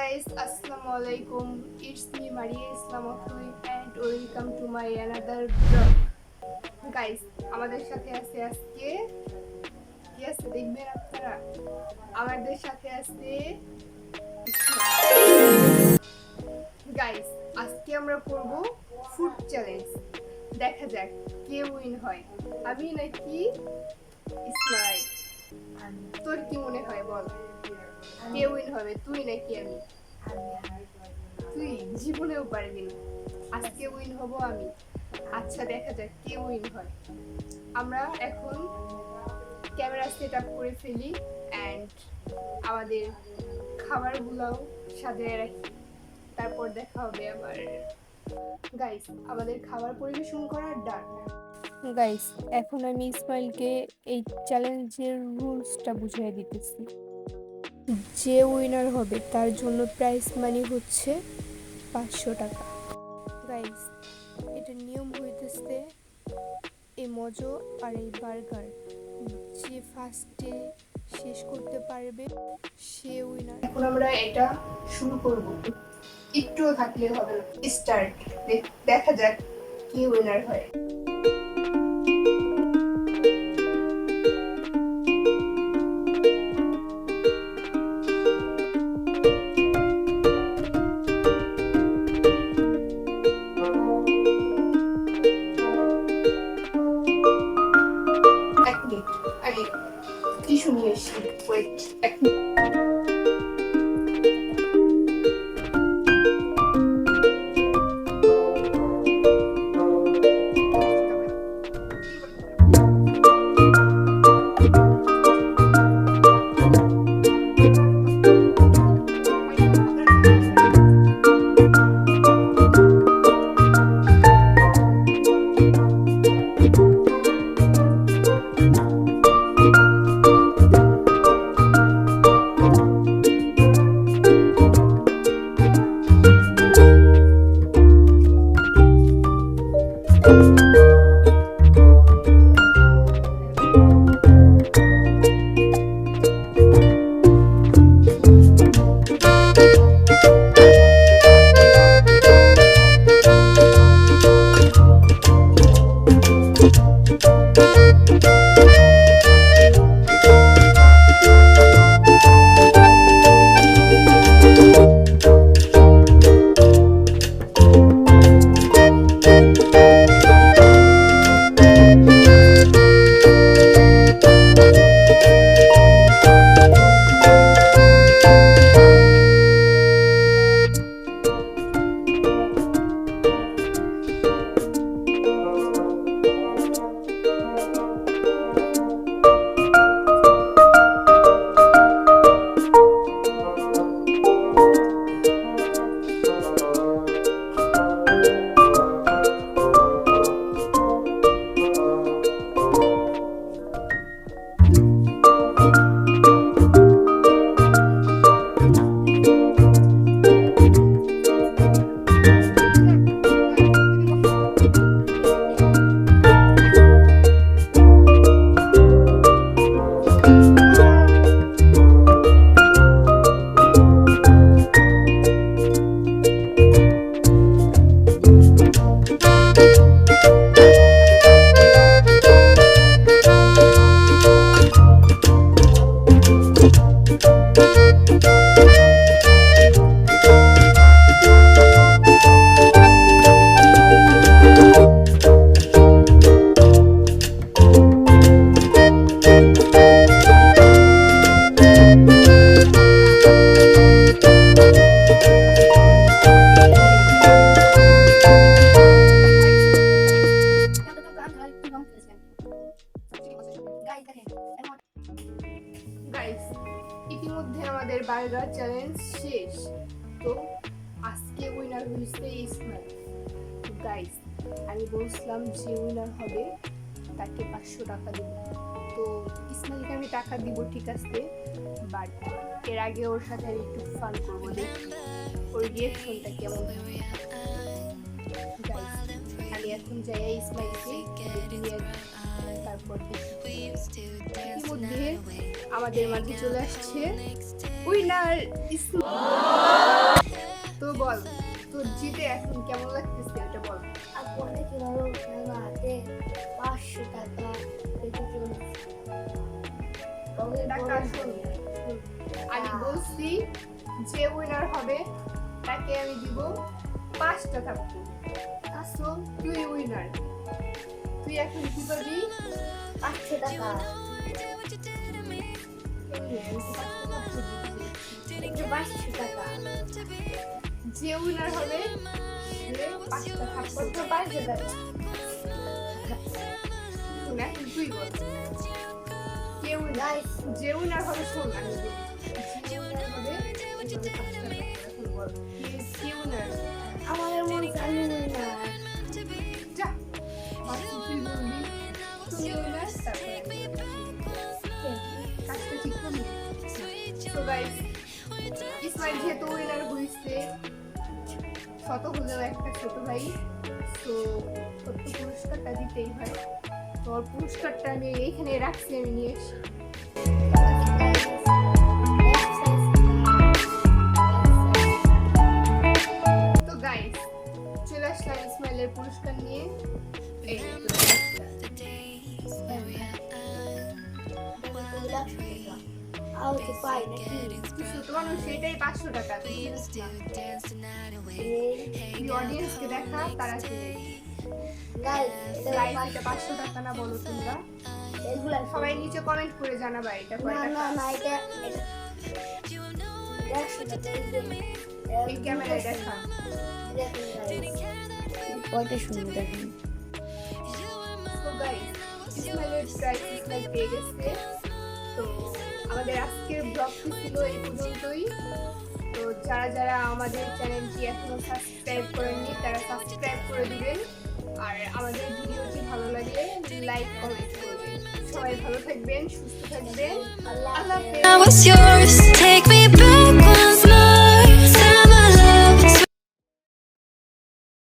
guys, Assalamu alaikum. It's me Maria Islam Akhui and welcome to my another vlog. Guys, আমাদের সাথে আছে আজকে কি আছে দেখবেন আপনারা আমাদের সাথে আছে গাইস আজকে আমরা করব ফুড চ্যালেঞ্জ দেখা যাক কে উইন হয় আমি নাকি ইসমাইল তোর কি মনে হয় বল? কে উইন হবে, তুই নাকি আমি? তুই জীবনেও পারবি না। আজকে উইন হব আমি। আচ্ছা দেখা যাক কে উইন হয়। আমরা এখন ক্যামেরা সেট আপ করে ফেলি অ্যান্ড আমাদের খাবারগুলোও সাজিয়ে রাখি। তারপর দেখা হবে আবার। গাইস আমাদের খাবার পরিবেশন করার ডাক। গাইস এখন আমি ইসমাইলকে এই চ্যালেঞ্জের রুলসটা বুঝিয়ে দিতেছি। যে উইনার হবে, তার জন্য প্রাইস মানি হচ্ছে পাঁচশো টাকা। গাইস এটা নিয়ম হইতেছে এই মজো আর এই বার্গার। যে ফার্স্টে শেষ করতে পারবে, সে উইনার এখন আমরা এটা শুরু করব। একটুও থাকলে হবে স্টার্ট দেখা যাক কে উইনার হয়। আমাদের বার্গার চ্যালেঞ্জ শেষ। তো আজকে উইনার হয়েছে ইসমাইল। গাইস আমি বলছিলাম যে উইনার হবে, তাকে পাঁচশো টাকা দেবো। তো ইসমাইলকে আমি টাকা দিব, ঠিক আছে বাট এর আগে ওর সাথে আমি একটু ফান করব ওর রিয়েকশনটা কেমন? আমি এখন যাই ইসমাইলকে দিয়ে ইতিমধ্যে আমাদের মাঝে চলে আসছে উইনার ইসমাইল বল তোর জিতে এখন কেমন লাগতেছে এটা বল? আপু অনেক ভালো খেলা হাতে পাঁচশো টাকা আমি বলছি যে উইনার হবে তাকে আমি দিব পাঁচটা থাকব তুই উইনার। তুই এখন কি করবি? পাঁচশো টাকা। পাঁচশো টাকা। যে উইনার হবে পাঁচশো টাকা তুই বল। কে উইনার গাইস যে উইনার হবে, শোন তো গাইস ইসমাইল যেহেতু উইনার হয়েছে, শত হলেও একটা ছোট ভাই তো ছোট্ট পুরস্কারটা দিতেই হয়। তো পুরস্কারটা আমি এইখানে রাখছি আমি নিয়ে আমাকে পাই নাকি? মানুষ সেটাই পাঁচশো টাকা। তুই অডিয়েন্সকে দেখা তারা পাঁচশো টাকা না বলো তোমরা? এগুলা সবাই নিচে কমেন্ট করে জানাবা এটা না না না এই এই ক্যামেরায় দেখা। guys। আমাদের আজকের ব্লগটি ছিল এই পর্যন্তই। তো যারা যারা আমাদের চ্যানেলটি এখনও সাবস্ক্রাইব করেননি, তারা সাবস্ক্রাইব করে দিবেন। আর আমাদের ভিডিওটি ভালো লাগে লাইক, কমেন্ট করবেন। সবাই ভালো থাকবেন, সুস্থ থাকবেন। আল্লাহ হাফেজ।